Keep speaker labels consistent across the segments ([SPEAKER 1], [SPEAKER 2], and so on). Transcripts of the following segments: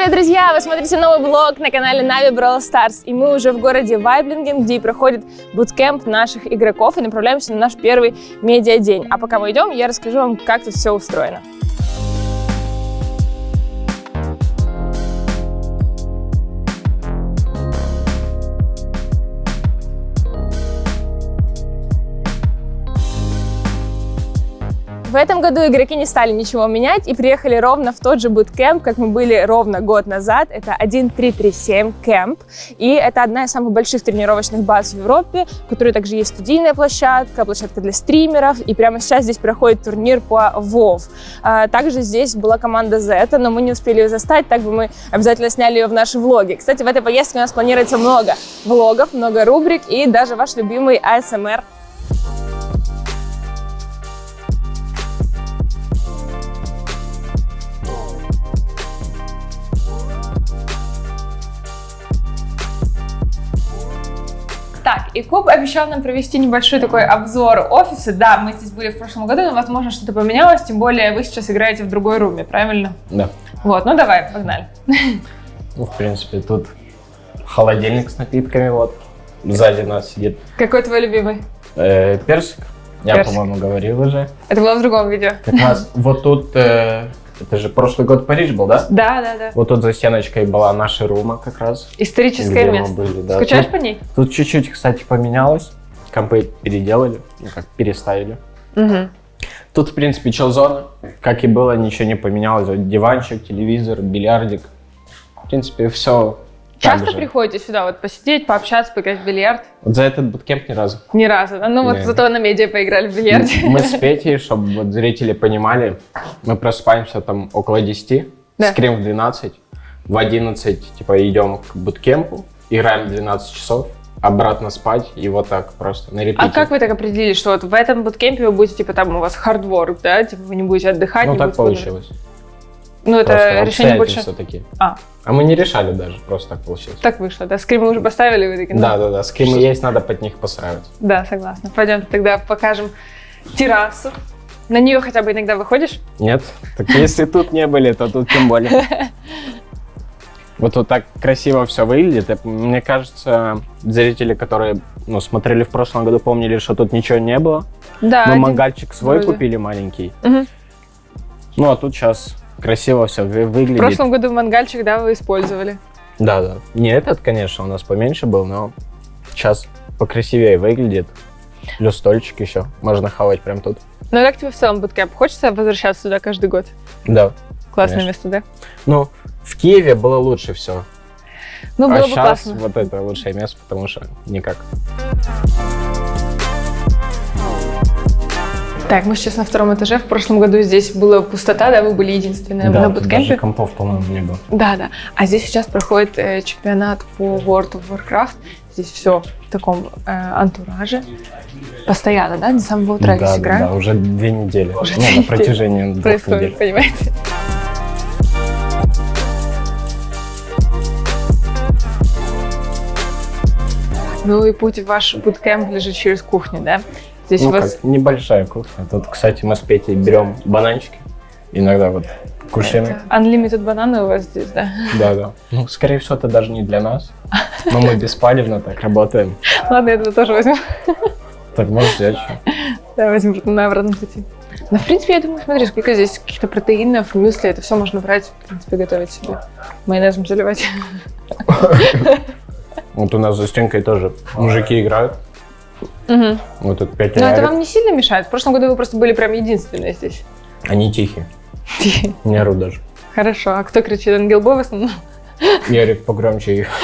[SPEAKER 1] Привет, друзья! Вы смотрите новый блог на канале Navi Brawl Stars. И мы уже в городе Вайблинген, где и проходит буткемп наших игроков. И направляемся на наш первый медиа-день. А пока мы идем, я расскажу вам, как тут все устроено. В этом году игроки не стали ничего менять и приехали ровно в тот же буткемп, как мы были ровно год назад. Это 1337 кемп. И это одна из самых больших тренировочных баз в Европе, в которой также есть студийная площадка, площадка для стримеров. И прямо сейчас здесь проходит турнир по WoW. А, также здесь была команда Zeta, но мы не успели ее застать, так бы мы обязательно сняли ее в наши влоги. Кстати, в этой поездке у нас планируется много влогов, много рубрик и даже ваш любимый ASMR Так, и Куб обещал нам провести небольшой такой обзор офиса. Да, мы здесь были в прошлом году, но, возможно, что-то поменялось, тем более вы сейчас играете в другой руме, правильно?
[SPEAKER 2] Да.
[SPEAKER 1] Вот, ну давай, погнали.
[SPEAKER 2] Ну, в принципе, тут холодильник с напитками, вот. Сзади нас сидит
[SPEAKER 1] Какой твой любимый?
[SPEAKER 2] э, персик. Я, по-моему, говорил уже.
[SPEAKER 1] Это было в другом видео.
[SPEAKER 2] Как раз вот тут, э, это же прошлый год Париж был, да?
[SPEAKER 1] Да, да, да.
[SPEAKER 2] Вот тут за стеночкой была наша рума как раз.
[SPEAKER 1] Историческое
[SPEAKER 2] где мы
[SPEAKER 1] место.
[SPEAKER 2] были, да.
[SPEAKER 1] Скучаешь
[SPEAKER 2] Тут-
[SPEAKER 1] по ней?
[SPEAKER 2] Тут чуть-чуть, кстати, поменялось. Компы переделали, ну как, переставили.
[SPEAKER 1] Угу.
[SPEAKER 2] Тут, в принципе, чел-зона. Как и было, ничего не поменялось. Вот диванчик, телевизор, бильярдик. В принципе, все
[SPEAKER 1] Часто приходите сюда вот посидеть, пообщаться, поиграть в бильярд?
[SPEAKER 2] Вот за этот буткемп ни разу.
[SPEAKER 1] Ни разу. да? Ну вот
[SPEAKER 2] Не.
[SPEAKER 1] зато на медиа поиграли в бильярд.
[SPEAKER 2] Мы с Петей, чтобы вот зрители понимали, мы просыпаемся там около 10,
[SPEAKER 1] Да.
[SPEAKER 2] скрим в 12, в 11 типа идем к буткемпу, играем 12 часов, обратно спать и вот так просто на репите.
[SPEAKER 1] А как вы так определили, что вот в этом буткемпе вы будете, типа, там у вас хардворк, да? Типа вы не будете отдыхать?
[SPEAKER 2] Ну
[SPEAKER 1] не
[SPEAKER 2] так получилось.
[SPEAKER 1] Ну это
[SPEAKER 2] Просто
[SPEAKER 1] решение больше...
[SPEAKER 2] такие.
[SPEAKER 1] А,
[SPEAKER 2] А мы не решали даже, просто так получилось.
[SPEAKER 1] так вышло, да? Скрим вы уже поставили, вы такие, ну,
[SPEAKER 2] Да, да, да. Скримы есть, надо под них постраивать.
[SPEAKER 1] Да, согласна. Пойдем тогда покажем террасу. На нее хотя бы иногда выходишь?
[SPEAKER 2] Нет? Так если тут не были, то тут тем более. Вот тут так красиво все выглядит. И Мне кажется, зрители, которые ну, смотрели в прошлом году, помнили, что тут ничего не было.
[SPEAKER 1] Да.
[SPEAKER 2] Мы
[SPEAKER 1] один-
[SPEAKER 2] мангальчик свой
[SPEAKER 1] вроде.
[SPEAKER 2] купили маленький.
[SPEAKER 1] Мгм.
[SPEAKER 2] Ну а тут сейчас красиво все
[SPEAKER 1] В
[SPEAKER 2] выглядит.
[SPEAKER 1] прошлом году мангальчик, да, вы использовали.
[SPEAKER 2] Да, да. Не этот, конечно, у нас поменьше был, но сейчас покрасивее выглядит. Плюс стольчик еще. Можно хавать прям тут.
[SPEAKER 1] Ну а как тебе в целом буткемп? Хочется возвращаться сюда каждый год?
[SPEAKER 2] Да.
[SPEAKER 1] Классное
[SPEAKER 2] Конечно.
[SPEAKER 1] место, да?
[SPEAKER 2] Ну, в Киеве было лучше все.
[SPEAKER 1] Ну, было
[SPEAKER 2] а
[SPEAKER 1] бы
[SPEAKER 2] сейчас
[SPEAKER 1] классно.
[SPEAKER 2] вот это лучшее место, потому что никак.
[SPEAKER 1] Так, мы сейчас на втором этаже. В прошлом году здесь была пустота, да, вы были единственные на
[SPEAKER 2] тут
[SPEAKER 1] буткемпе.
[SPEAKER 2] даже компов, по-моему, не было.
[SPEAKER 1] Да, да. А здесь сейчас проходит э, чемпионат по World of Warcraft. Здесь все в таком э, антураже. Постоянно, да? С самого утра
[SPEAKER 2] да,
[SPEAKER 1] здесь
[SPEAKER 2] да,
[SPEAKER 1] играем.
[SPEAKER 2] да, уже две недели.
[SPEAKER 1] Уже
[SPEAKER 2] ну,
[SPEAKER 1] две
[SPEAKER 2] на
[SPEAKER 1] недели
[SPEAKER 2] протяжении двух недель.
[SPEAKER 1] Происходит, понимаете? Ну и путь в ваш буткемп лежит через кухню, да? Здесь
[SPEAKER 2] Ну,
[SPEAKER 1] у вас
[SPEAKER 2] как небольшая кухня. Тут, кстати, мы с Петей берем бананчики. Иногда вот кушаем.
[SPEAKER 1] unlimited бананы у вас здесь, да?
[SPEAKER 2] Да, да. Ну, скорее всего, это даже не для нас. Но мы беспалевно так работаем.
[SPEAKER 1] Ладно, я это тоже возьму.
[SPEAKER 2] Так, можешь взять еще.
[SPEAKER 1] Да, возьму на обратном пути. Но, в принципе, я думаю, смотри, сколько здесь каких-то протеинов, мюсли, это все можно брать, в принципе, готовить себе. Майонезом заливать.
[SPEAKER 2] Вот у нас за стенкой тоже мужики играют.
[SPEAKER 1] Мгм.
[SPEAKER 2] Вот тут пять
[SPEAKER 1] Но это вам не сильно мешает? В прошлом году вы просто были прям единственные здесь.
[SPEAKER 2] Они тихие. Не орут даже.
[SPEAKER 1] Хорошо. А кто кричит? Ангел Бой в основном?
[SPEAKER 2] Ярик погромче их.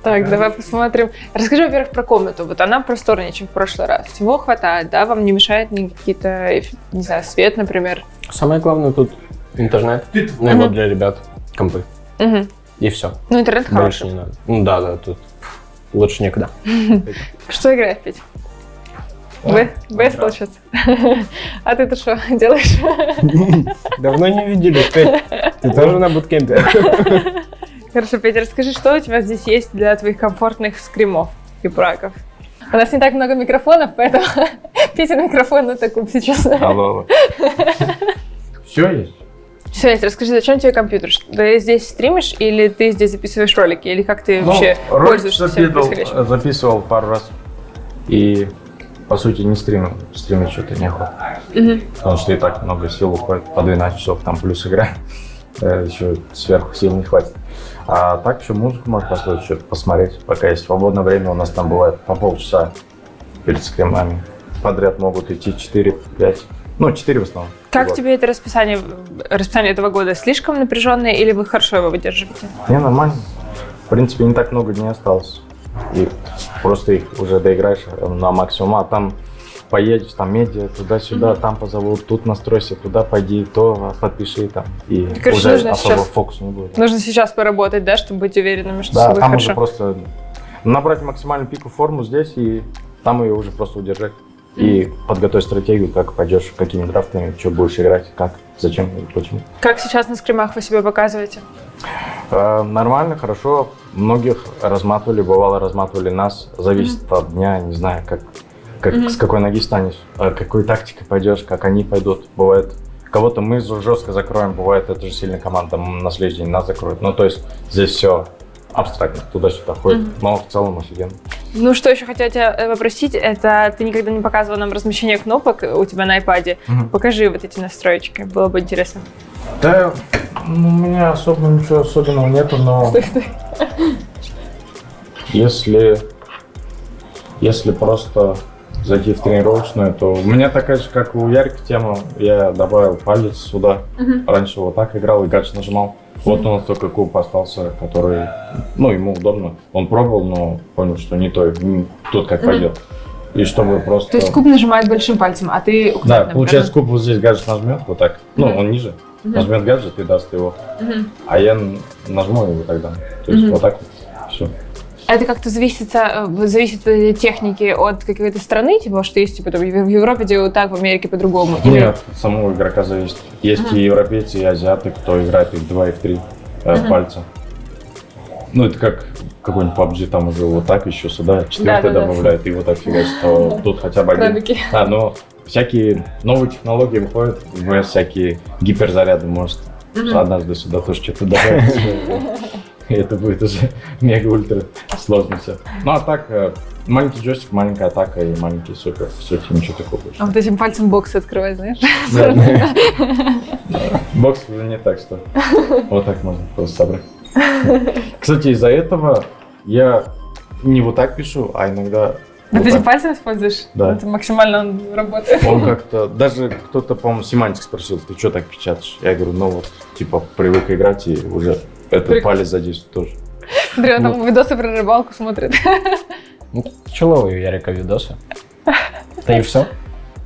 [SPEAKER 1] Так, давай посмотрим. Расскажи, во-первых, про комнату. Вот она просторнее, чем в прошлый раз. Всего хватает, да? Вам не мешает ни какие-то, не знаю, свет, например?
[SPEAKER 2] Самое главное тут интернет. Ну вот для ребят компы. И все.
[SPEAKER 1] Ну, интернет
[SPEAKER 2] Больше
[SPEAKER 1] хороший.
[SPEAKER 2] не надо. Ну да, да, тут лучше некуда.
[SPEAKER 1] Что играешь, Петь? Б? БС, получается? А ты-то что делаешь?
[SPEAKER 2] Давно не виделись, Петь. Ты тоже на буткемпе?
[SPEAKER 1] Хорошо, Петя, расскажи, что у тебя здесь есть для твоих комфортных скримов и браков? У нас не так много микрофонов, поэтому Петя микрофон на таком сейчас.
[SPEAKER 2] Алло. Все есть?
[SPEAKER 1] Свет, расскажи, зачем тебе компьютер? Ты здесь стримишь или ты здесь записываешь ролики? Или как ты вообще
[SPEAKER 3] Ну, ролик
[SPEAKER 1] пользуешься
[SPEAKER 3] записывал,
[SPEAKER 1] происходящим?
[SPEAKER 3] записывал пару раз. И, по сути, не стримил. Стримить что-то не было.
[SPEAKER 1] Мгм.
[SPEAKER 3] Потому что и так много сил уходит. По 12 часов там плюс игра. Э, Еще сверху сил не хватит. А так еще музыку можно послушать, что-то посмотреть. Пока есть свободное время, у нас там бывает по полчаса перед стримами. Подряд могут идти 4-5. Ну, 4 в основном.
[SPEAKER 1] Как тебе это расписание, расписание этого года? Слишком напряженное или вы хорошо его выдерживаете?
[SPEAKER 3] Не, нормально. В принципе, не так много дней осталось. И просто их уже доиграешь на максимум. А там поедешь, там медиа, туда-сюда, там позовут, тут настройся, туда пойди, то подпиши там. И
[SPEAKER 1] Короче,
[SPEAKER 3] уже
[SPEAKER 1] нужно
[SPEAKER 3] особо
[SPEAKER 1] сейчас-
[SPEAKER 3] фокус не будет.
[SPEAKER 1] Нужно сейчас поработать, да, чтобы быть уверенными, что
[SPEAKER 3] Да,
[SPEAKER 1] будет
[SPEAKER 3] там
[SPEAKER 1] хорошо.
[SPEAKER 3] уже просто набрать максимальную пику форму здесь и там ее уже просто удержать. И подготовить стратегию, как пойдешь, какими драфтами, что будешь играть, как, зачем и почему.
[SPEAKER 1] Как сейчас на скримах вы себя показываете?
[SPEAKER 3] Э, Нормально, хорошо. Многих разматывали, бывало разматывали нас. Зависит от дня, не знаю, как, как
[SPEAKER 1] Мгм.
[SPEAKER 3] с какой ноги станешь, э, какой тактикой пойдешь, как они пойдут. Бывает, кого-то мы жестко закроем, бывает, это же сильная команда, на следующий день нас закроют. Ну, то есть здесь все абстрактно, туда-сюда ходит,
[SPEAKER 1] Мгм.
[SPEAKER 3] но в целом офигенно.
[SPEAKER 1] Ну, что еще хотела тебя э, попросить, это ты никогда не показывал нам размещение кнопок у тебя на iPad.
[SPEAKER 3] Мгм.
[SPEAKER 1] Покажи вот эти настроечки, было бы интересно.
[SPEAKER 3] Да, ну, у меня особо ничего особенного нету, но если, если просто зайти в тренировочную, то у меня такая же, как у Ярика тема, я добавил палец сюда, раньше вот так играл и гадж нажимал. Вот у нас только куб остался, который, ну, ему удобно. Он пробовал, но понял, что не то, м, тут как пойдет. И чтобы просто...
[SPEAKER 1] То есть куб нажимает большим пальцем, а ты
[SPEAKER 3] Да, получается, куб вот здесь гаджет нажмет, вот так. Ну, он ниже. Нажмет гаджет и даст его. А я нажму его тогда. То есть вот так вот.
[SPEAKER 1] Это как-то зависит, э, зависит э, техники от какой-то страны, типа, что есть, типа, там, в Европе делают так, в Америке по-другому. Или-
[SPEAKER 3] Нет, от самого игрока зависит. Есть
[SPEAKER 1] Ага.
[SPEAKER 3] и европейцы, и азиаты, кто играет и в 2, и в 3
[SPEAKER 1] Мгм.
[SPEAKER 3] пальца. Ну, это как какой-нибудь PUBG, там уже вот так еще сюда, четвертый
[SPEAKER 1] Да-да-да.
[SPEAKER 3] добавляет, и вот так фигачит, то тут хотя бы один.
[SPEAKER 1] Крабики.
[SPEAKER 3] А, но всякие новые технологии выходят, всякие гиперзаряды, может, однажды сюда тоже что-то добавить. И это будет уже мега-ультра сложно все. Ну, а так, э, маленький джойстик, маленькая атака и маленький супер. В сути, ничего такого больше.
[SPEAKER 1] А вот этим пальцем бокс открывать, знаешь?
[SPEAKER 3] Да. Бокс уже не так, что вот так можно просто собрать. Кстати, из-за этого я не вот так пишу, а иногда
[SPEAKER 1] Вот
[SPEAKER 3] вот
[SPEAKER 1] этим
[SPEAKER 3] так.
[SPEAKER 1] пальцем используешь?
[SPEAKER 3] Да.
[SPEAKER 1] Это максимально он работает.
[SPEAKER 3] Он как-то, даже кто-то, по-моему, семантик спросил, ты что так печатаешь? Я говорю, ну вот, типа, привык играть и уже этот
[SPEAKER 1] Прик-
[SPEAKER 3] палец задействует тоже.
[SPEAKER 1] Он там видосы про рыбалку смотрит.
[SPEAKER 2] Ну, Пчеловые у Ярика видосы. Да и все.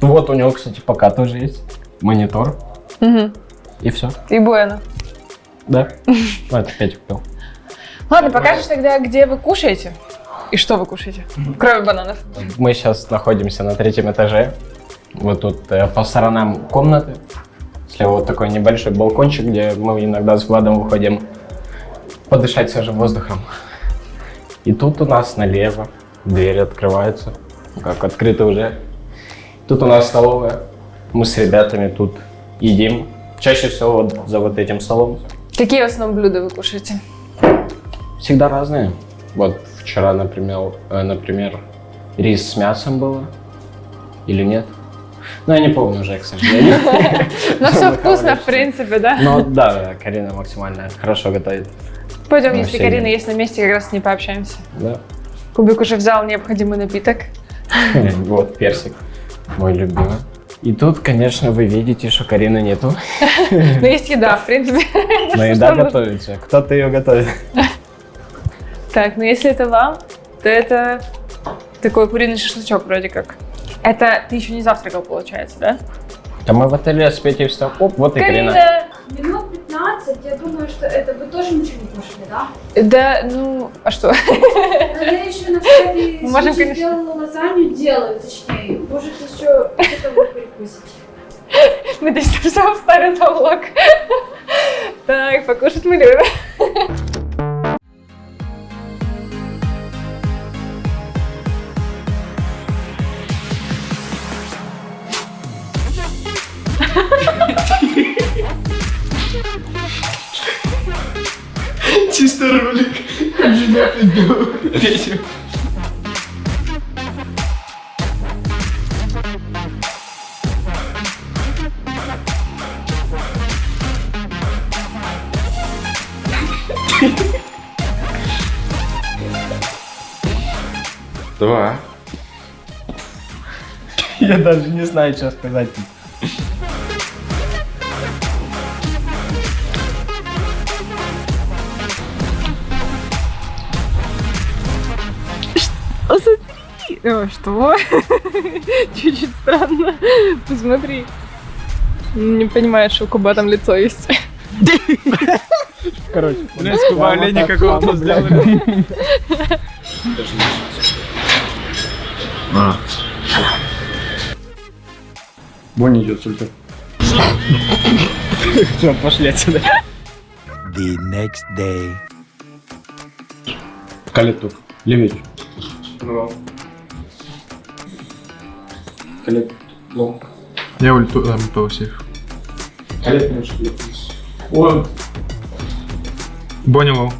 [SPEAKER 2] Вот у него, кстати, пока тоже есть монитор.
[SPEAKER 1] Мгм.
[SPEAKER 2] И все.
[SPEAKER 1] И Буэна.
[SPEAKER 2] Да. Ну, это Петя купил.
[SPEAKER 1] Ладно, покажешь тогда, где вы кушаете? И что вы кушаете? Кроме бананов.
[SPEAKER 2] Мы сейчас находимся на третьем этаже. Вот тут э, по сторонам комнаты. Слева вот такой небольшой балкончик, где мы иногда с Владом выходим подышать свежим воздухом. И тут у нас налево дверь открывается. Как открыто уже. Тут у нас столовая. Мы с ребятами тут едим. Чаще всего вот за вот этим столом.
[SPEAKER 1] Какие в основном блюда вы кушаете?
[SPEAKER 2] Всегда разные. Вот вчера, например, э, например, рис с мясом было. Или нет? Ну, я не помню уже, к сожалению.
[SPEAKER 1] Ну, все вкусно, в принципе, да?
[SPEAKER 2] Ну, да, Карина максимально хорошо готовит.
[SPEAKER 1] Пойдем,
[SPEAKER 2] Ну,
[SPEAKER 1] если Карина есть на месте, как раз с ней пообщаемся.
[SPEAKER 2] Да.
[SPEAKER 1] Кубик уже взял необходимый напиток.
[SPEAKER 2] Вот персик, мой любимый. И тут, конечно, вы видите, что Карины нету.
[SPEAKER 1] Но есть еда, в принципе.
[SPEAKER 2] Но еда готовится. Кто-то ее готовит.
[SPEAKER 1] Так, ну если это вам, то это такой куриный шашлычок вроде как. Это ты еще не завтракал, получается, да?
[SPEAKER 2] Да мы в отеле с Петей встал. Оп, вот и Карина.
[SPEAKER 4] Минут 15, я думаю, что это вы тоже ничего не кушали, да?
[SPEAKER 1] Да, ну, а что?
[SPEAKER 4] Но я еще на всякий
[SPEAKER 1] Мы можем,
[SPEAKER 4] случай
[SPEAKER 1] конечно-
[SPEAKER 4] сделала лазанью, делаю, точнее. Может еще это перекусить.
[SPEAKER 1] Мы здесь все вставим на влог. Так, покушать мы любим.
[SPEAKER 5] Два.
[SPEAKER 2] Я даже не знаю, что сказать.
[SPEAKER 1] О, что? Чуть-чуть странно. Посмотри. Не понимаешь, что у Куба там лицо есть.
[SPEAKER 2] Короче,
[SPEAKER 5] с Куба оленя какого-то сделали. А. Бонни идет сультер.
[SPEAKER 2] Все, пошли отсюда.
[SPEAKER 6] The next day.
[SPEAKER 5] Калет только. Левее. Калет. Лом.
[SPEAKER 7] Я ульту там по сейф.
[SPEAKER 5] Калет немножко левее. Ой,
[SPEAKER 7] Бонни лоу.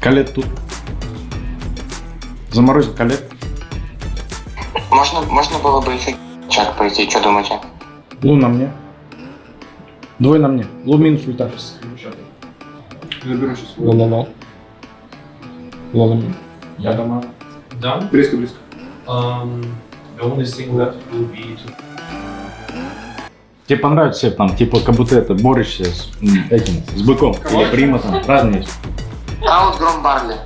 [SPEAKER 5] Калет тут. Заморозил калет.
[SPEAKER 8] Можно, можно было бы еще чат пойти, что думаете?
[SPEAKER 5] Лу на мне. Двое на мне. Лу минус ульта.
[SPEAKER 7] Заберу сейчас.
[SPEAKER 5] Ло-ло-ло. Ло-ло. Я дома.
[SPEAKER 9] Done.
[SPEAKER 7] Близко, близко.
[SPEAKER 9] Um, the only thing left will be to
[SPEAKER 5] Тебе понравится там, типа, как будто это, борешься с м, этим, с быком. Или приматом. Разные есть.
[SPEAKER 8] А вот Гром Барли.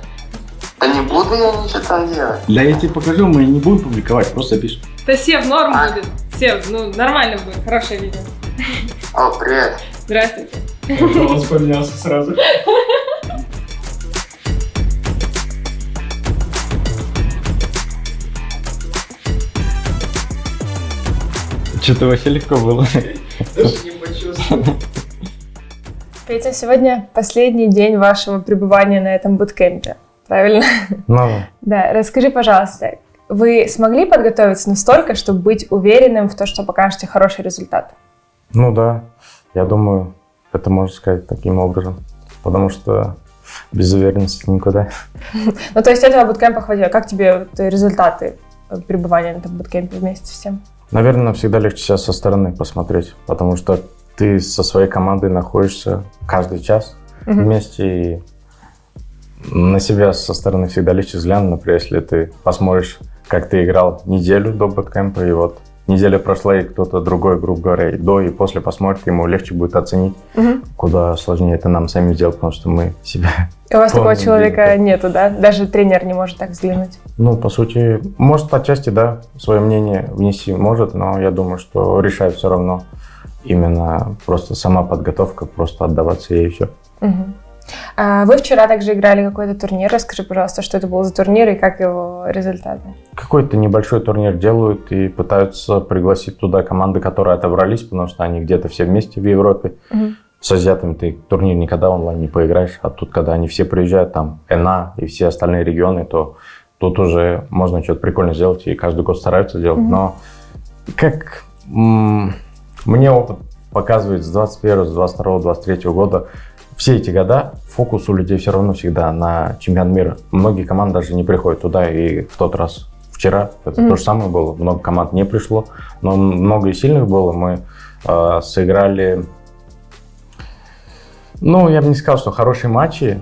[SPEAKER 8] Да не буду я ничего там делать.
[SPEAKER 5] Да я тебе покажу, мы не будем публиковать, просто пишем.
[SPEAKER 1] Да Сев, норм
[SPEAKER 8] А.
[SPEAKER 1] будет. Сев, ну нормально будет. Хорошее видео.
[SPEAKER 8] О, привет.
[SPEAKER 1] Здравствуйте.
[SPEAKER 2] Голос поменялся сразу. Что-то вообще легко было.
[SPEAKER 9] даже не почувствовал.
[SPEAKER 1] Петя, сегодня последний день вашего пребывания на этом буткемпе. Правильно?
[SPEAKER 5] Ну,
[SPEAKER 1] Да, расскажи, пожалуйста, вы смогли подготовиться настолько, чтобы быть уверенным в том, что покажете хороший результат?
[SPEAKER 3] Ну да, я думаю, это можно сказать таким образом. Потому что без уверенности никуда.
[SPEAKER 1] Ну, то есть этого буткемпа хватило. Как тебе результаты пребывания на этом буткемпе вместе с тем?
[SPEAKER 3] Наверное, всегда легче сейчас со стороны посмотреть, потому что ты со своей командой находишься каждый час
[SPEAKER 1] Мгм.
[SPEAKER 3] вместе, и на себя со стороны всегда легче взглянуть. Например, если ты посмотришь, как ты играл неделю до буткемпа, и вот неделя прошла, и кто-то другой, грубо говоря, и до и после посмотрит, ему легче будет оценить,
[SPEAKER 1] Мгм.
[SPEAKER 3] куда сложнее это нам сами сделать, потому что мы себя
[SPEAKER 1] И у вас такого человека
[SPEAKER 3] день,
[SPEAKER 1] нету, да? Даже тренер не может так взглянуть.
[SPEAKER 3] Ну, по сути, может, отчасти, да, свое мнение внести может, но я думаю, что решает все равно именно просто сама подготовка, просто отдаваться ей и все.
[SPEAKER 1] Мгм. А Вы вчера также играли какой-то турнир. Расскажи, пожалуйста, что это был за турнир и как его результаты?
[SPEAKER 3] Какой-то небольшой турнир делают и пытаются пригласить туда команды, которые отобрались, потому что они где-то все вместе в Европе.
[SPEAKER 1] Мгм.
[SPEAKER 3] С азиатами ты турнир никогда онлайн не поиграешь, а тут, когда они все приезжают, там, ЭНА и все остальные регионы, то тут уже можно что-то прикольно сделать, и каждый год стараются делать.
[SPEAKER 1] Мгм.
[SPEAKER 3] Но как мне опыт показывает с 21, с 22, 23 года, все эти года фокус у людей все равно всегда на чемпионат мира. Многие команды даже не приходят туда, и в тот раз вчера это
[SPEAKER 1] Мгм.
[SPEAKER 3] то же самое было. Много команд не пришло, но много и сильных было. Мы э, сыграли, ну, я бы не сказал, что хорошие матчи.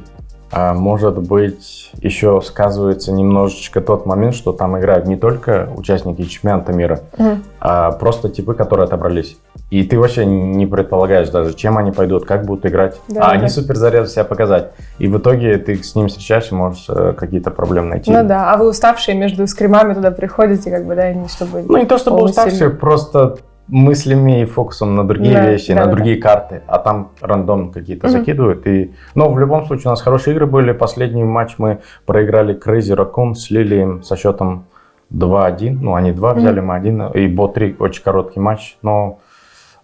[SPEAKER 3] А может быть, еще сказывается немножечко тот момент, что там играют не только участники чемпионата мира,
[SPEAKER 1] Мгм.
[SPEAKER 3] а просто типы, которые отобрались. И ты вообще не предполагаешь даже, чем они пойдут, как будут играть.
[SPEAKER 1] Да,
[SPEAKER 3] а
[SPEAKER 1] да.
[SPEAKER 3] они супер заряжают себя показать. И в итоге ты с ним встречаешься, можешь э, какие-то проблемы найти.
[SPEAKER 1] Ну да, а вы уставшие между скримами туда приходите, как бы, да, не чтобы...
[SPEAKER 3] Ну, не то чтобы уставшие, просто мыслями и фокусом на другие
[SPEAKER 1] Да,
[SPEAKER 3] вещи,
[SPEAKER 1] да,
[SPEAKER 3] на
[SPEAKER 1] да,
[SPEAKER 3] другие карты, а там рандом какие-то
[SPEAKER 1] Мгм.
[SPEAKER 3] закидывают. И... Но в любом случае у нас хорошие игры были. Последний матч мы проиграли Crazy Raccoon, слили им со счетом 2-1. Ну, они 2 взяли, мы 1. И Бо-3 очень короткий матч, но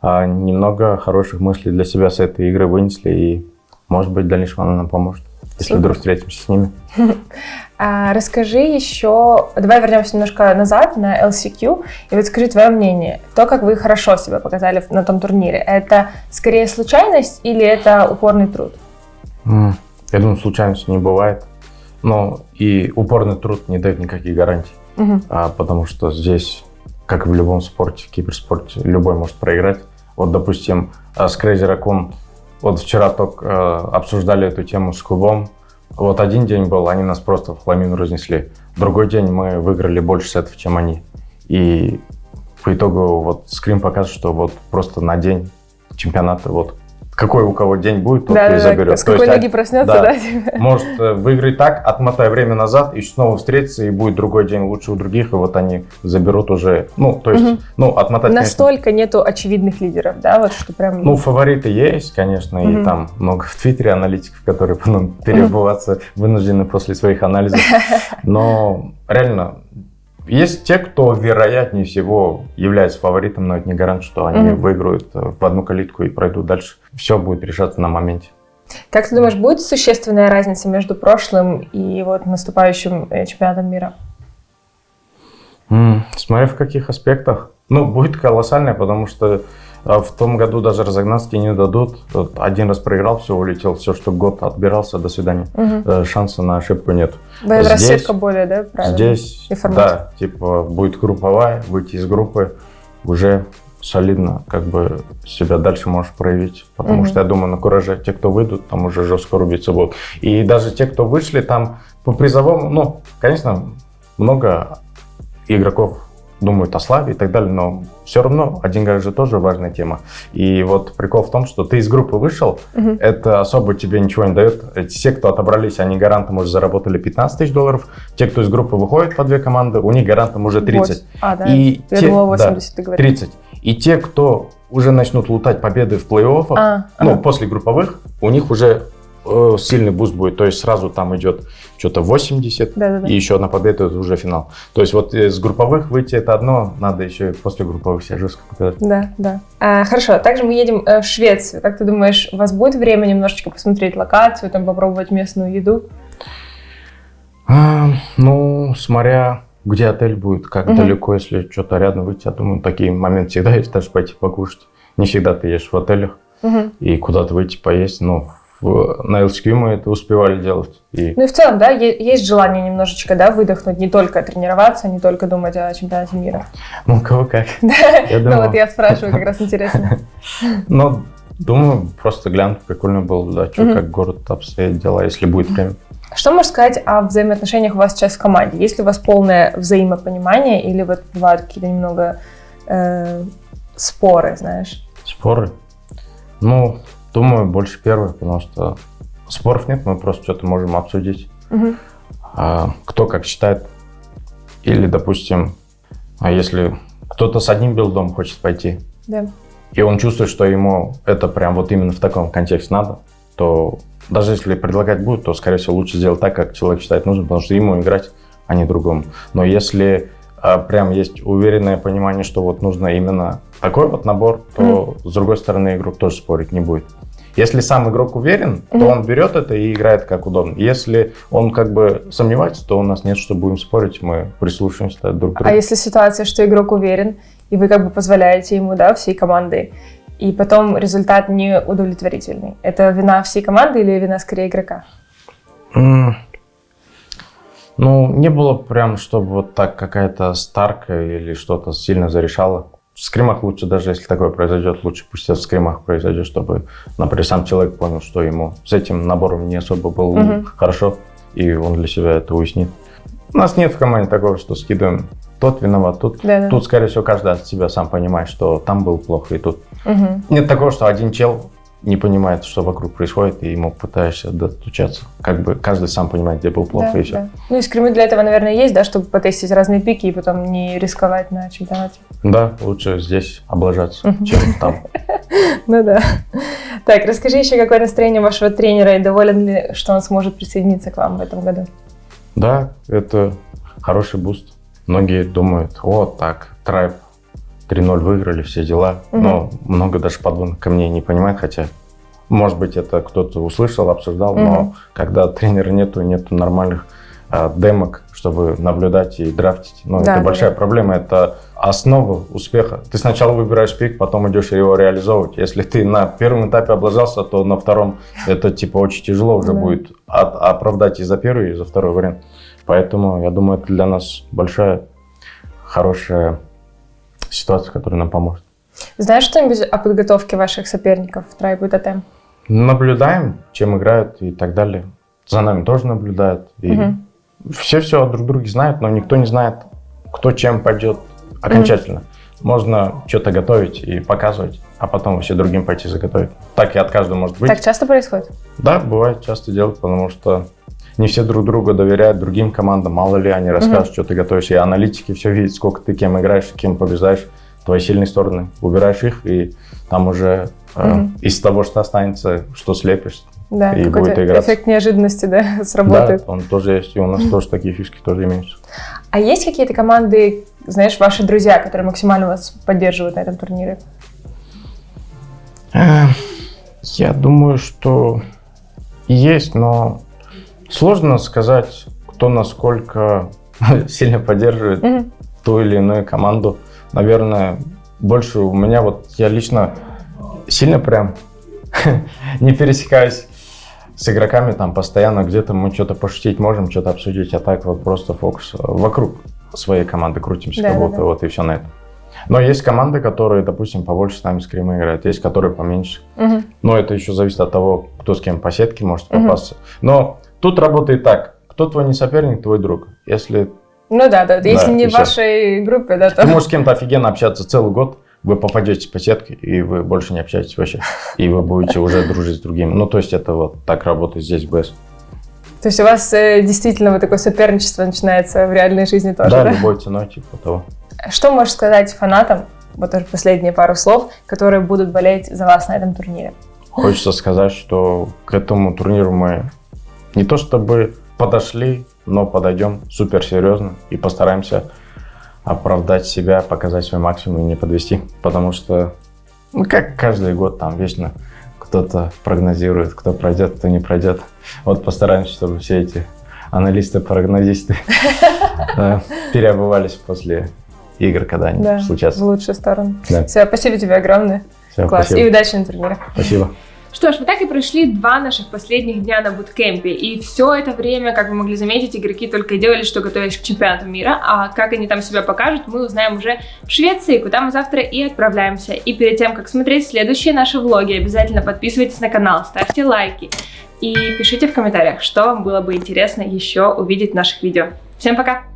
[SPEAKER 3] а, немного хороших мыслей для себя с этой игры вынесли. И может быть, в дальнейшем она нам поможет, если вдруг встретимся с ними.
[SPEAKER 1] А, расскажи еще, давай вернемся немножко назад на LCQ, и вот скажи твое мнение. То, как вы хорошо себя показали в- на том турнире, это скорее случайность или это упорный труд?
[SPEAKER 3] Я думаю, случайности не бывает. Но и упорный труд не дает никаких гарантий. А, потому что здесь, как и в любом спорте, киберспорте, любой может проиграть. Вот, допустим, а, с Crazy Raccoon, вот вчера только э, обсуждали эту тему с клубом. Вот один день был, они нас просто в хламину разнесли. Другой день мы выиграли больше сетов, чем они. И по итогу вот скрин показывает, что вот просто на день чемпионата, вот какой у кого день будет, тот и заберет.
[SPEAKER 1] с какой
[SPEAKER 3] есть,
[SPEAKER 1] ноги проснется,
[SPEAKER 3] да.
[SPEAKER 1] да?
[SPEAKER 3] может э, выиграть так, отмотай время назад и снова встретиться, и будет другой день лучше у других, и вот они заберут уже, ну, то есть,
[SPEAKER 1] Мгм.
[SPEAKER 3] ну, отмотать, конечно,
[SPEAKER 1] Настолько нету очевидных лидеров, да, вот что прям...
[SPEAKER 3] ну, фавориты есть, конечно,
[SPEAKER 1] Мгм.
[SPEAKER 3] и там много в Твиттере аналитиков, которые потом переобуваться вынуждены после своих анализов. Но реально, есть те, кто, вероятнее всего, является фаворитом, но это не гарант, что они
[SPEAKER 1] Мгм.
[SPEAKER 3] выиграют э, в одну калитку и пройдут дальше. Все будет решаться на моменте.
[SPEAKER 1] Как ты думаешь, будет существенная разница между прошлым и вот наступающим э, чемпионатом мира?
[SPEAKER 3] М, Смотря в каких аспектах. Ну, будет колоссальная, потому что в том году даже разогнаться не дадут. Один раз проиграл, все, улетел, все, что год отбирался, до свидания. Э, Шанса на ошибку нет.
[SPEAKER 1] Раз
[SPEAKER 3] Здесь-
[SPEAKER 1] более, да, правильно?
[SPEAKER 3] Здесь,
[SPEAKER 1] И формат.
[SPEAKER 3] да, типа, будет групповая, выйти из группы, уже солидно, как бы, себя дальше можешь проявить. Потому
[SPEAKER 1] Мгм.
[SPEAKER 3] что, я думаю, на кураже те, кто выйдут, там уже жестко рубиться будут. И даже те, кто вышли, там по призовому, ну, конечно, много игроков думают о славе и так далее, но все равно один гараж же тоже важная тема. И вот прикол в том, что ты из группы вышел,
[SPEAKER 1] Мгм.
[SPEAKER 3] это особо тебе ничего не дает. Все, кто отобрались, они гарантом уже заработали 15 тысяч долларов. Те, кто из группы выходит по две команды, у них гарантом уже 30.
[SPEAKER 1] Вот. А, да.
[SPEAKER 3] И
[SPEAKER 1] Я
[SPEAKER 3] те-
[SPEAKER 1] думала,
[SPEAKER 3] да,
[SPEAKER 1] 80 ты говоришь.
[SPEAKER 3] 30. И те, кто уже начнут лутать победы в плей-оффах,
[SPEAKER 1] А,
[SPEAKER 3] ну,
[SPEAKER 1] ага.
[SPEAKER 3] после групповых, у них уже э, сильный буст будет. То есть сразу там идет что-то 80,
[SPEAKER 1] Да-да-да.
[SPEAKER 3] и еще одна победа, это уже финал. То есть вот из групповых выйти это одно, надо еще и после групповых себя жестко показать.
[SPEAKER 1] Да, да. А, хорошо, также мы едем э, в Швецию. Как ты думаешь, у вас будет время немножечко посмотреть локацию, там попробовать местную еду?
[SPEAKER 3] А, ну, смотря где отель будет, как
[SPEAKER 1] Мгм.
[SPEAKER 3] далеко, если что-то рядом выйти, я думаю, такие моменты всегда есть, даже пойти покушать. Не всегда ты ешь в отелях,
[SPEAKER 1] Мгм.
[SPEAKER 3] и куда-то выйти поесть, но на LSQ мы это успевали делать. И
[SPEAKER 1] Ну и в целом, да, есть желание немножечко, да, выдохнуть, не только тренироваться, не только думать о чемпионате мира.
[SPEAKER 3] ну, кого как.
[SPEAKER 1] Ну вот я спрашиваю, как раз интересно.
[SPEAKER 3] Ну, думаю, просто глянуть, прикольно было, да, что, как город обстоят дела, если будет время.
[SPEAKER 1] Что можешь сказать о взаимоотношениях у вас сейчас в команде? Есть ли у вас полное взаимопонимание или вот бывают какие-то немного э, споры, знаешь?
[SPEAKER 3] Споры? Ну, думаю, больше первое, потому что споров нет, мы просто что-то можем обсудить. А, кто как считает. Или, допустим, а если кто-то с одним билдом хочет пойти,
[SPEAKER 1] Да.
[SPEAKER 3] и он чувствует, что ему это прям вот именно в таком контексте надо, то даже если предлагать будет, то, скорее всего, лучше сделать так, как человек считает нужным, потому что ему играть, а не другому. Но если прям есть уверенное понимание, что вот нужно именно такой вот набор, то, с другой стороны, игрок тоже спорить не будет. Если сам игрок уверен, то
[SPEAKER 1] Мгм.
[SPEAKER 3] он берет это и играет как удобно. Если он как бы сомневается, то у нас нет, что будем спорить, мы прислушаемся друг к другу.
[SPEAKER 1] А если ситуация, что игрок уверен, и вы как бы позволяете ему, да, всей командой, и потом результат не удовлетворительный, это вина всей команды или вина скорее игрока?
[SPEAKER 3] М, Ну, не было прям, чтобы вот так какая-то старка или что-то сильно зарешало. В скримах лучше, даже если такое произойдет, лучше пусть это в скримах произойдет, чтобы, например, сам человек понял, что ему с этим набором не особо было
[SPEAKER 1] Мгм.
[SPEAKER 3] хорошо, и он для себя это уяснит. У нас нет в команде такого, что скидываем тот виноват, тут,
[SPEAKER 1] Да-да.
[SPEAKER 3] тут, скорее всего, каждый от себя сам понимает, что там было плохо, и тут.
[SPEAKER 1] Мгм.
[SPEAKER 3] Нет такого, что один чел не понимает, что вокруг происходит, и ему пытаешься достучаться. Как бы каждый сам понимает, где был плохо,
[SPEAKER 1] Да,
[SPEAKER 3] и все.
[SPEAKER 1] да. Ну и скримы для этого, наверное, есть, да, чтобы потестить разные пики и потом не рисковать на чемпионате.
[SPEAKER 3] Да, лучше здесь облажаться, чем там.
[SPEAKER 1] Ну да. Так, расскажи еще, какое настроение вашего тренера и доволен ли, что он сможет присоединиться к вам в этом году?
[SPEAKER 3] Да, это хороший буст. Многие думают, о, так, Трайб 3-0 выиграли, все дела.
[SPEAKER 1] Мгм.
[SPEAKER 3] Но много даже подводных камней не понимает, хотя Может быть, это кто-то услышал, обсуждал,
[SPEAKER 1] Мгм.
[SPEAKER 3] но когда тренера нету, нету нормальных а, демок, чтобы наблюдать и драфтить. Ну,
[SPEAKER 1] Да,
[SPEAKER 3] это
[SPEAKER 1] да,
[SPEAKER 3] большая
[SPEAKER 1] да.
[SPEAKER 3] проблема, это основа успеха. Ты сначала выбираешь пик, потом идешь его реализовывать. Если ты на первом этапе облажался, то на втором это типа очень тяжело уже
[SPEAKER 1] Да.
[SPEAKER 3] будет от- оправдать и за первый, и за второй вариант. Поэтому я думаю, это для нас большая, хорошая ситуация, которая нам поможет.
[SPEAKER 1] Знаешь что-нибудь о подготовке ваших соперников в трайбу тотем?
[SPEAKER 3] Наблюдаем, чем играют и так далее. За нами тоже наблюдают. И
[SPEAKER 1] Мгм.
[SPEAKER 3] все все друг друге знают, но никто не знает, кто чем пойдет окончательно. Можно что-то готовить и показывать, а потом вообще другим пойти заготовить. Так и от каждого может быть.
[SPEAKER 1] Так часто происходит?
[SPEAKER 3] Да, бывает часто делают, потому что не все друг другу доверяют другим командам. Мало ли они расскажут, что ты готовишь. И аналитики все видят, сколько ты кем играешь, кем побеждаешь. Твои сильные стороны. Убираешь их, и там уже э,
[SPEAKER 1] Мгм.
[SPEAKER 3] из того, что останется, что слепишь.
[SPEAKER 1] Да,
[SPEAKER 3] И будет играться.
[SPEAKER 1] эффект неожиданности, да, сработает.
[SPEAKER 3] Да, он тоже есть, и у нас тоже такие фишки тоже имеются.
[SPEAKER 1] А есть какие-то команды, знаешь, ваши друзья, которые максимально вас поддерживают на этом турнире?
[SPEAKER 3] Э, Я думаю, что есть, но сложно сказать, кто насколько сильно поддерживает
[SPEAKER 1] Мгм.
[SPEAKER 3] ту или иную команду. Наверное, больше у меня вот я лично сильно прям не пересекаюсь с игроками там постоянно где-то мы что-то пошутить можем, что-то обсудить, а так вот просто фокус вокруг своей команды крутимся,
[SPEAKER 1] Да,
[SPEAKER 3] как
[SPEAKER 1] да,
[SPEAKER 3] будто
[SPEAKER 1] да.
[SPEAKER 3] вот и все на этом. Но есть команды, которые, допустим, побольше с нами скримы играют, есть которые поменьше.
[SPEAKER 1] Мгм.
[SPEAKER 3] Но это еще зависит от того, кто с кем по сетке может попасться. Но тут работает так. Кто твой не соперник, твой друг. Если
[SPEAKER 1] Ну да, да, если не в вашей группе, да,
[SPEAKER 3] ты
[SPEAKER 1] то...
[SPEAKER 3] можешь с кем-то офигенно общаться целый год, вы попадете по сетке, и вы больше не общаетесь вообще. И вы будете уже дружить с другими. Ну, то есть это вот так работает здесь в БС.
[SPEAKER 1] То есть у вас э, действительно вот такое соперничество начинается в реальной жизни тоже,
[SPEAKER 3] да,
[SPEAKER 1] да?
[SPEAKER 3] любой ценой, типа того.
[SPEAKER 1] Что можешь сказать фанатам, вот тоже последние пару слов, которые будут болеть за вас на этом турнире?
[SPEAKER 3] Хочется сказать, что к этому турниру мы не то чтобы подошли, но подойдем супер серьезно и постараемся оправдать себя, показать свой максимум и не подвести. Потому что, ну, как каждый год, там вечно кто-то прогнозирует, кто пройдет, кто не пройдет. Вот постараемся, чтобы все эти аналисты, прогнозисты э, переобувались после игр, когда они
[SPEAKER 1] Да, в
[SPEAKER 3] случатся.
[SPEAKER 1] лучшую сторону. Все, спасибо тебе огромное. Класс. И удачи на турнире.
[SPEAKER 3] Спасибо.
[SPEAKER 1] Что ж, вот так и прошли два наших последних дня на буткемпе. И все это время, как вы могли заметить, игроки только и делали, что готовились к чемпионату мира. А как они там себя покажут, мы узнаем уже в Швеции, куда мы завтра и отправляемся. И перед тем, как смотреть следующие наши влоги, обязательно подписывайтесь на канал, ставьте лайки и пишите в комментариях, что вам было бы интересно еще увидеть в наших видео. Всем пока!